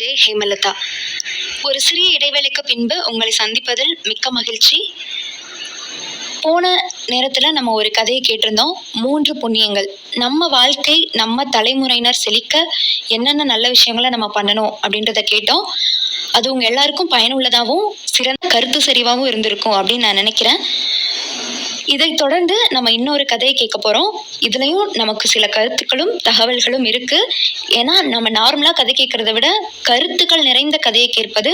ஜெய் ஹேமலதா. ஒரு சிறிய இடைவேளைக்கு பின்பு உங்களை சந்திப்பதில் மிக்க மகிழ்ச்சி. போன நேரத்தில் நம்ம ஒரு கதையை கேட்டிருந்தோம். மூன்று புண்ணியங்கள். நம்ம வாழ்க்கை நம்ம தலைமுறையினர் செழிக்க என்னென்ன நல்ல விஷயங்களை நம்ம பண்ணணும் அப்படின்றத கேட்டோம். அது உங்கள் எல்லாருக்கும் பயனுள்ளதாகவும் சிறந்த கருத்து செறிவாகவும் இருந்திருக்கும் அப்படின்னு நான் நினைக்கிறேன். இதைத் தொடர்ந்து நம்ம இன்னொரு கதையை கேட்க போகிறோம் இதுலேயும் நமக்கு சில கருத்துக்களும் தகவல்களும் இருக்குது ஏன்னா நம்ம நார்மலாக கதை கேட்குறத விட கருத்துக்கள் நிறைந்த கதையை கேட்பது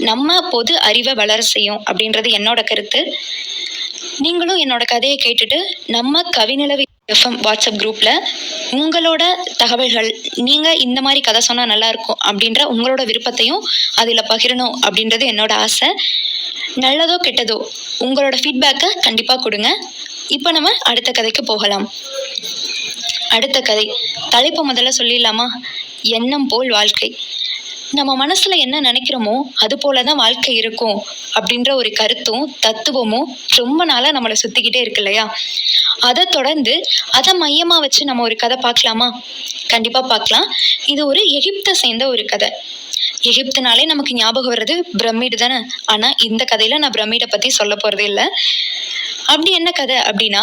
நம்ம பொது அறிவை வளர செய்யும் அப்படின்றது என்னோட கருத்து. நீங்களும் என்னோட கதையை கேட்டுட்டு நம்ம கவிநிலவை எஃப்எம் வாட்ஸ்அப் குரூப்பில் உங்களோட தகவல்கள் நீங்கள் இந்த மாதிரி கதை சொன்னால் நல்லாயிருக்கும் அப்படின்ற உங்களோட விருப்பத்தையும் அதில் பகிரணும் அப்படின்றது என்னோட ஆசை. நல்லதோ கெட்டதோ உங்களோட ஃபீட்பேக்கை கண்டிப்பாக கொடுங்க. இப்போ நம்ம அடுத்த கதைக்கு போகலாம். அடுத்த கதை. தலைப்பு முதல்ல சொல்லிடலாமா? எண்ணம் போல் வாழ்க்கை. நம்ம மனசுல என்ன நினைக்கிறோமோ அது போல தான் வாழ்க்கை இருக்கும் அப்படின்ற ஒரு கருத்தும் தத்துவமும் ரொம்ப நாளா நம்மளை சுத்திக்கிட்டே இருக்கு இல்லையா? அதை தொடர்ந்து அதை மையமா வச்சு நம்ம ஒரு கதை பார்க்கலாமா? கண்டிப்பா பார்க்கலாம். இது ஒரு எகிப்தை சேர்ந்த ஒரு கதை. எகிப்துனாலே நமக்கு ஞாபகம் வர்றது பிரமிடு தானே? ஆனா இந்த கதையில நான் பிரமிடை பத்தி சொல்ல போறதே இல்லை. அப்படி என்ன கதை அப்படின்னா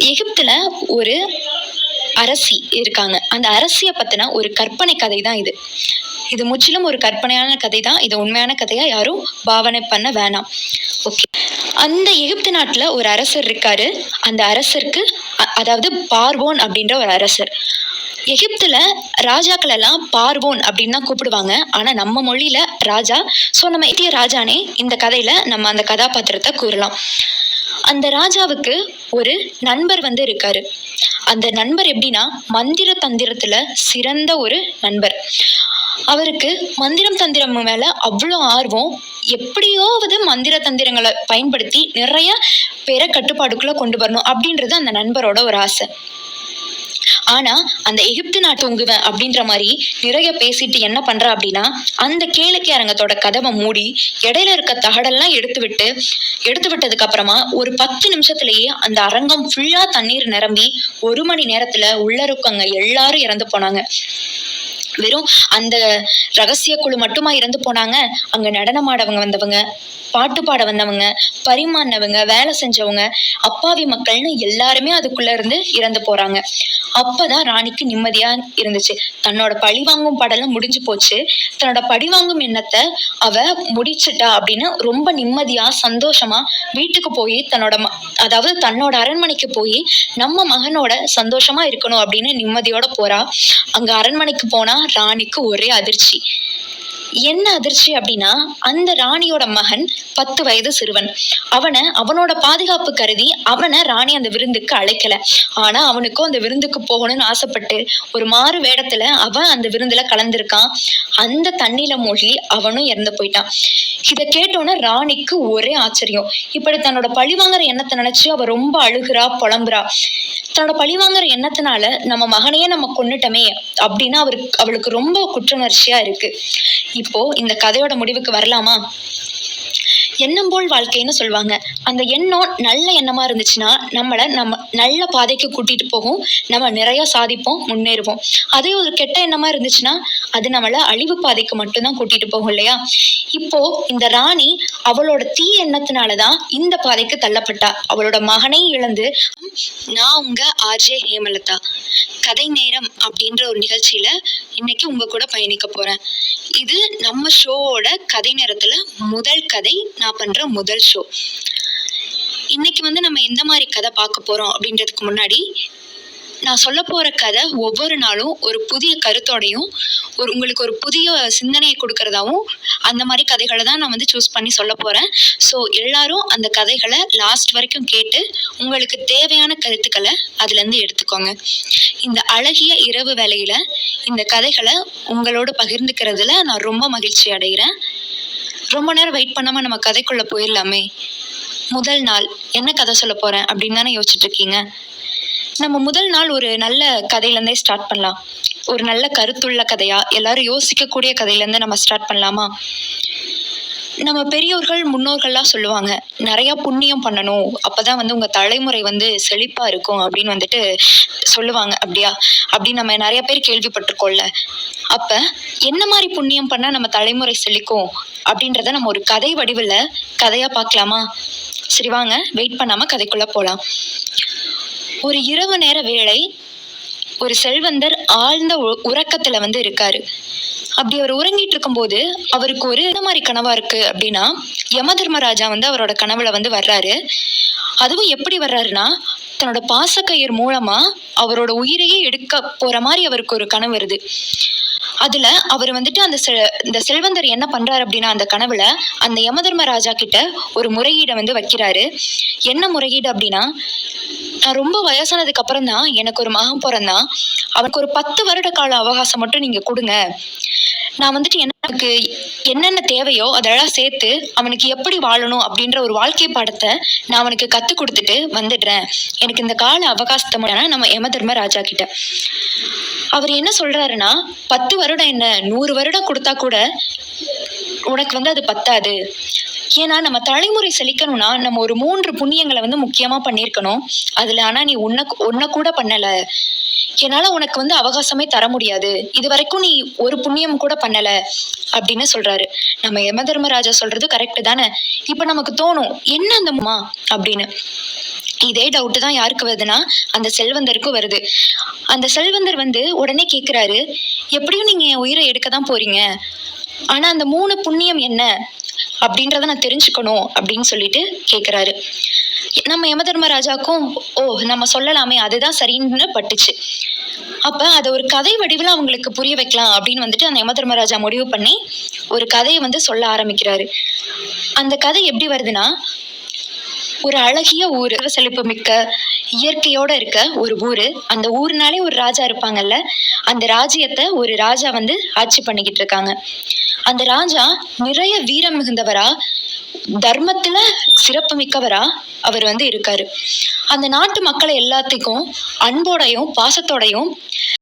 எகிப்துல ஒரு அரசி இருக்காங்க. அந்த அரசியை பத்தின ஒரு கற்பனை கதை தான் இது. இது முற்றிலும் ஒரு கற்பனையான கதை தான் இது உண்மையான கதையா? யாரும் பாவனை பண்ண வேணாம். ஓகே. அந்த எகிப்து நாட்டில் ஒரு அரசர் இருக்காரு. அந்த அரசருக்கு அ- அதாவது பார்வோன் அப்படின்ற ஒரு அரசர். எகிப்துல ராஜாக்கள் எல்லாம் பார்வோன் அப்படின்னு தான் கூப்பிடுவாங்க. ஆனா நம்ம மொழியில ராஜா ஸோ நம்ம இந்திய ராஜானே இந்த கதையில நம்ம அந்த கதாபாத்திரத்தை கூறலாம். அந்த ராஜாவுக்கு ஒரு நண்பர் வந்து இருக்காரு. அந்த நண்பர் எப்படின்னா மந்திர தந்திரத்துல சிறந்த ஒரு நண்பர். அவருக்கு மந்திரம் தந்திரம் மேல அவ்வளோ ஆர்வம். எப்படியாவது மந்திர தந்திரங்களை பயன்படுத்தி நிறைய பேரை கட்டுப்பாடுக்குள்ள கொண்டு வரணும் அப்படின்றது அந்த நண்பரோட ஒரு ஆசை. ஆனா அந்த எகிப்து நாட்டு உங்குவன் அப்படின்ற மாதிரி நிறைய பேசிட்டு என்ன பண்றா அப்படின்னா அந்த கேளிக்கை அரங்கத்தோட கதவை மூடி இடையில இருக்க தகடெல்லாம் எடுத்து விட்டு எடுத்து விட்டதுக்கு அப்புறமா ஒரு பத்து நிமிஷத்துலயே அந்த அரங்கம் ஃபுல்லா தண்ணீர் நிரம்பி ஒரு மணி நேரத்துல உள்ள இருக்கவங்க எல்லாரும் இறந்து போனாங்க. வெறும் அந்த ரகசிய குழு மட்டுமா இறந்து போனாங்க அங்க நடனமாடவங்க வந்தவங்க. பாட்டு பாட வந்தவங்க பரிமாறினவங்க வேலை செஞ்சவங்க அப்பாவி மக்கள்னு எல்லாருமே அதுக்குள்ள இருந்து இறந்து போறாங்க. அப்பதான் ராணிக்கு நிம்மதியா இருந்துச்சு. தன்னோட பழிவாங்கும் படலம் முடிஞ்சு போச்சு. தன்னோட பழிவாங்கும் எண்ணத்தை அவ முடிச்சிட்டா அப்படின்னு ரொம்ப நிம்மதியா சந்தோஷமா வீட்டுக்கு போய் தன்னோட ம- அதாவது தன்னோட அரண்மனைக்கு போய் நம்ம மகனோட சந்தோஷமா இருக்கணும் அப்படின்னு நிம்மதியோட போறா. அங்க அரண்மனைக்கு போனா ராணிக்கு ஒரே அதிர்ச்சி. என்ன அதிர்ச்சி அப்படின்னா அந்த ராணியோட மகன் பத்து வயது சிறுவன். அவனை அவனோட பாதுகாப்பு கருதி அவனை ராணி அந்த விருந்துக்கு அழைக்கல. ஆனா அவனுக்கும் அந்த விருந்துக்கு போகணும்னு ஆசைப்பட்டு ஒரு மாறு வேடத்துல அவன் அந்த விருந்துல கலந்திருக்கான். அந்த தண்ணியில மூழ்கி அவனும் இறந்து போயிட்டான். இதை கேட்டோன்னே ராணிக்கு ஒரே ஆச்சரியம். இப்படி தன்னோட பழிவாங்குற எண்ணத்தை நினைச்சு அவ ரொம்ப அழுகுறா புலம்புறா. தன்னோட பழிவாங்குற எண்ணத்தினால நம்ம மகனையே நம்ம கொன்னுட்டோமே அப்படின்னு அவருக்கு அவளுக்கு ரொம்ப குற்றுணர்ச்சியா இருக்கு. இப்போ இந்த கதையோட முடிவுக்கு வரலாமா? எண்ணம் போல் வாழ்க்கைன்னு சொல்லுவாங்க அந்த எண்ணம் நல்ல எண்ணமா இருந்துச்சுன்னா நம்மளை நம்ம நல்ல பாதைக்கு கூட்டிட்டு போகும். நம்ம நிறைய சாதிப்போம் முன்னேறுவோம். அதே ஒரு கெட்ட எண்ணமா இருந்துச்சுன்னா அது நம்மளை அழிவு பாதைக்கு மட்டும்தான் கூட்டிட்டு போகும் இல்லையா? இப்போ இந்த ராணி அவளோட தீ எண்ணத்தினாலதான் இந்த பாதைக்கு தள்ளப்பட்டா. அவளோட மகனை இழந்து நான் உங்க ஆர்ஜே ஹேமலதா. கதை நேரம் அப்படின்ற ஒரு நிகழ்ச்சியில இன்னைக்கு உங்க கூட பயணிக்க போறேன். இது நம்ம ஷோவோட கதை நேரத்துல முதல் கதை நான் பண்ற முதல் ஷோ இன்னைக்கு வந்து நம்ம எந்த மாதிரி கதை பார்க்க போறோம் அப்படின்றதுக்கு முன்னாடி நான் சொல்ல போற கதை ஒவ்வொரு நாளும் ஒரு புதிய கருத்தோடையும் ஒரு உங்களுக்கு ஒரு புதிய சிந்தனையை கொடுக்கறதாவும் அந்த மாதிரி கதைகளை தான் நான் வந்து சூஸ் பண்ணி சொல்ல போகிறேன் ஸோ எல்லாரும் அந்த கதைகளை லாஸ்ட் வரைக்கும் கேட்டு உங்களுக்கு தேவையான கருத்துக்களை அதுலேருந்து எடுத்துக்கோங்க. இந்த அழகிய இரவு வேலையில் இந்த கதைகளை உங்களோட பகிர்ந்துக்கிறதுல நான் ரொம்ப மகிழ்ச்சி அடைகிறேன். ரொம்ப நேரம் வெயிட் பண்ணாமல் நம்ம கதைக்குள்ளே போயிடலாமே. முதல் நாள். என்ன கதை சொல்ல போறேன் அப்படின்னு தானே யோசிச்சுட்டு இருக்கீங்க நம்ம முதல் நாள் ஒரு நல்ல கதையிலேருந்தே ஸ்டார்ட் பண்ணலாம். ஒரு நல்ல கருத்துள்ள கதையா? எல்லாரும் யோசிக்கக்கூடிய கதையிலேருந்து நம்ம ஸ்டார்ட் பண்ணலாமா? நம்ம பெரியோர்கள் முன்னோர்கள்லாம் சொல்லுவாங்க நிறையா புண்ணியம் பண்ணணும். அப்பதான் வந்து உங்கள் தலைமுறை வந்து செழிப்பாக இருக்கும் அப்படின்னு வந்துட்டு சொல்லுவாங்க. அப்படியா? அப்படி நம்ம நிறைய பேர் கேள்விப்பட்டிருக்கோம்ல. அப்போ என்ன மாதிரி புண்ணியம் பண்ணால் நம்ம தலைமுறை செழிக்கும்? அப்படின்றத நம்ம ஒரு கதை வடிவில் கதையாக பார்க்கலாமா? சரி வாங்க. வெயிட் பண்ணாமல் கதைக்குள்ளே போகலாம் ஒரு இரவு நேர வேளை ஒரு செல்வந்தர் ஆழ்ந்த உ- உறக்கத்துல வந்து இருக்காரு. அப்படி அவர் உறங்கிட்டு இருக்கும்போது அவருக்கு ஒரு என்ன மாதிரி கனவா இருக்கு? அப்படின்னா யம தர்மராஜா வந்து அவரோட கனவுல வந்து வர்றாரு. அதுவும் எப்படி வர்றாருன்னா தன்னோட பாசக்கயிர் மூலமா அவரோட உயிரையே எடுக்க போற மாதிரி அவருக்கு ஒரு கனவு வருது. அதுல அவர் வந்துட்டு அந்த இந்த செல்வந்தர் என்ன பண்றாரு அப்படின்னா அந்த கனவுல அந்த யமதர்ம ராஜா கிட்ட ஒரு முறையீடை வந்து வைக்கிறாரு. என்ன முறையீடு அப்படின்னா நான் ரொம்ப வயசானதுக்கு அப்புறம் தான் எனக்கு ஒரு மகன் பிறந்தான். அவனுக்கு ஒரு பத்து வருட கால அவகாசம் மட்டும் நீங்க கொடுங்க. நான் வந்துட்டு எனக்கு என்னென்ன தேவையோ அதெல்லாம் சேர்த்து அவனுக்கு எப்படி வாழணும் அப்படின்ற ஒரு வாழ்க்கை பாடத்தை நான் அவனுக்கு கற்றுக் கொடுத்துட்டு வந்துடுறேன். எனக்கு இந்த கால அவகாசத்தை நம்ம யம தர்ம ராஜா கிட்ட. அவர் என்ன சொல்றாருன்னா பத்து வருடம் என்ன நூறு வருடம் கொடுத்தா கூட உனக்கு வந்து அது பத்தாது. ஏன்னா நம்ம தலைமுறை செழிக்கணும்னா நம்ம ஒரு மூன்று புண்ணியங்களை வந்து முக்கியமா பண்ணியிருக்கணும். அதுல ஆனா நீ உன்ன உன்ன கூட பண்ணல. என்னால உனக்கு வந்து அவகாசமே தர முடியாது. இது வரைக்கும் நீ ஒரு புண்ணியம் கூட பண்ணல அப்படின்னு சொல்றாரு. நம்ம யம தர்மராஜா சொல்றது கரெக்டு தானே? இப்ப நமக்கு தோணும் என்ன அந்த மா அப்படின்னு. இதே டவுட்டு தான் யாருக்கு வருதுன்னா அந்த செல்வந்தருக்கும் வருது. அந்த செல்வந்தர் வந்து உடனே கேக்குறாரு எப்படியும் நீங்க என் உயிரை எடுக்க தான் போறீங்க. ஆனா அந்த மூணு புண்ணியம் என்ன? அப்படின்றத நான் தெரிஞ்சுக்கணும் அப்படின்னு சொல்லிட்டு கேக்குறாரு. நம்ம யமதர்மராஜாக்கும் ஓ நம்ம சொல்லலாமே அதுதான் சரின்னு பட்டுச்சு. அப்ப அதை ஒரு கதை வடிவில் அவங்களுக்கு புரிய வைக்கலாம் அப்படின்னு வந்துட்டு அந்த யமதர்மராஜா முடிவு பண்ணி ஒரு கதையை வந்து சொல்ல ஆரம்பிக்கிறாரு. அந்த கதை எப்படி வருதுன்னா ஒரு அழகிய ஊர் செழிப்பு மிக்க இயற்கையோட இருக்க ஒரு ஊர். அந்த ஊர்னாலே ஒரு ராஜா இருப்பாங்கல்ல அந்த ராஜ்யத்தை ஒரு ராஜா வந்து ஆட்சி பண்ணிக்கிட்டு இருக்காங்க. அந்த ராஜா நிறைய வீரம் மிகுந்தவரா தர்மத்துல சிறப்பு மிக்கவரா அவர் வந்து இருக்காரு. அந்த நாட்டு மக்களை எல்லாத்துக்கும் அன்போடையும் பாசத்தோடையும்